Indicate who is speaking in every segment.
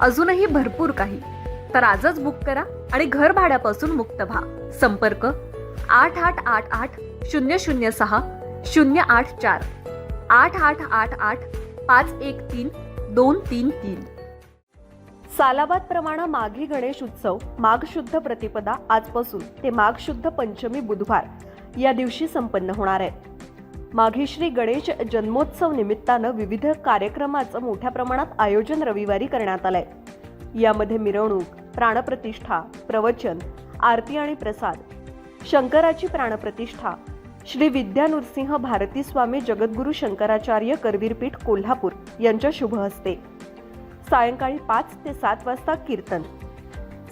Speaker 1: अजूनही भरपूर काही. तर आजच बुक करा आणि घर भाड्यापासून मुक्त व्हा. संपर्क आठ आठ आठ आठ शून्य शून्य सहा शून्य आठ चार. आठ आठ आठ आठ पाच एक तीन दोन तीन तीन. सालाबाद प्रमाणे माघी गणेश उत्सव माघ शुद्ध प्रतिपदा आजपासून ते माघ शुद्ध पंचमी बुधवार या दिवशी संपन्न होणार आहे. माघी श्री गणेश जन्मोत्सव निमित्तानं विविध कार्यक्रमाचं मोठ्या प्रमाणात आयोजन रविवारी करण्यात आलंय. यामध्ये मिरवणूक प्राणप्रतिष्ठा प्रवचन आरती आणि प्रसाद शंकराची प्राणप्रतिष्ठा श्री विद्या नृसिंह भारती स्वामी जगद्गुरू शंकराचार्य करवीरपीठ कोल्हापूर यांच्या शुभ हस्ते. सायंकाळी पाच ते सात वाजता कीर्तन.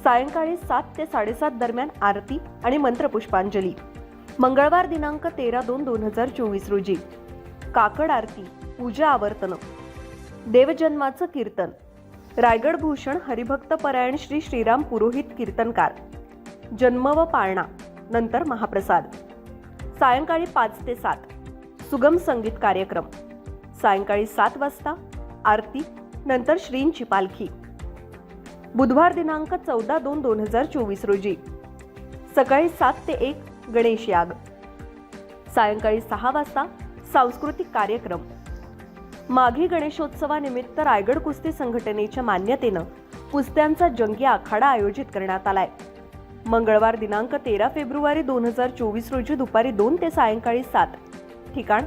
Speaker 1: सायंकाळी सात ते साडेसात दरम्यान आरती आणि मंत्रपुष्पांजली. मंगळवार दिनांक तेरा दोन दोन हजार चोवीस रोजी. काकड आरती पूजा आवर्तन. देवजन्माचं कीर्तन. रायगड भूषण हरिभक्त परायण श्री श्रीराम पुरोहित कीर्तनकार. जन्म व पाळणा नंतर महाप्रसाद. सायंकाळी पाच ते सात. सुगम संगीत कार्यक्रम. सायंकाळी सात वाजता आरती नंतर श्रींची पालखी. बुधवार दिनांक चौदा दोन दोन हजार चोवीस रोजी. सकाळी सात ते एक गणेश याग. सायंकाळी सहा वाजता सांस्कृतिक कार्यक्रम. माघी गणेशोत्सवानिमित्त रायगड कुस्ती संघटनेच्या मान्यतेनं कुस्त्यांचा जंगी आखाडा आयोजित करण्यात आलाय. मंगळवार दिनांक तेरा फेब्रुवारी दोन हजार चोवीस रोजी दुपारी दोन ते सायंकाळी सात. ठिकाण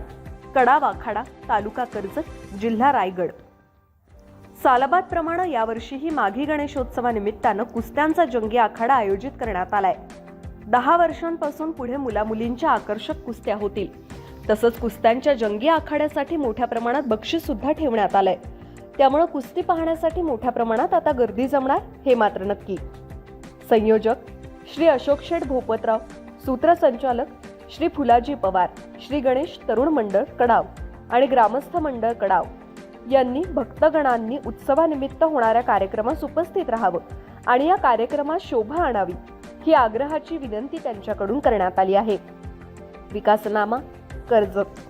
Speaker 1: कडावाखाडा तालुका कर्जत जिल्हा रायगड. सालाबाद प्रमाणे यावर्षीही माघी गणेशोत्सवानिमित्तानं कुस्त्यांचा जंगी आखाडा आयोजित करण्यात आलाय. दहा वर्षांपासून पुढे मुलामुलींच्या आकर्षक कुस्त्या होतील. तसंच कुस्त्यांच्या जंगी आखाड्यासाठी मोठ्या प्रमाणात बक्षीस सुद्धा ठेवण्यात आलंय. त्यामुळे कुस्ती पाहण्यासाठी मोठ्या प्रमाणात आता गर्दी जमणार हे मात्र नक्की. संयोजक श्री अशोक शेठ भोपतराव सूत्रसंचालक श्री फुलाजी पवार श्री गणेश तरुण मंडळ कडाव आणि ग्रामस्थ मंडळ कडाव यांनी भक्तगणांनी उत्सवानिमित्त होणाऱ्या कार्यक्रमास उपस्थित राहावं आणि या कार्यक्रमात शोभा आणावी. ही आग्रहाची विनंती त्यांच्याकडून करण्यात आली आहे. विकासनामा कर्जत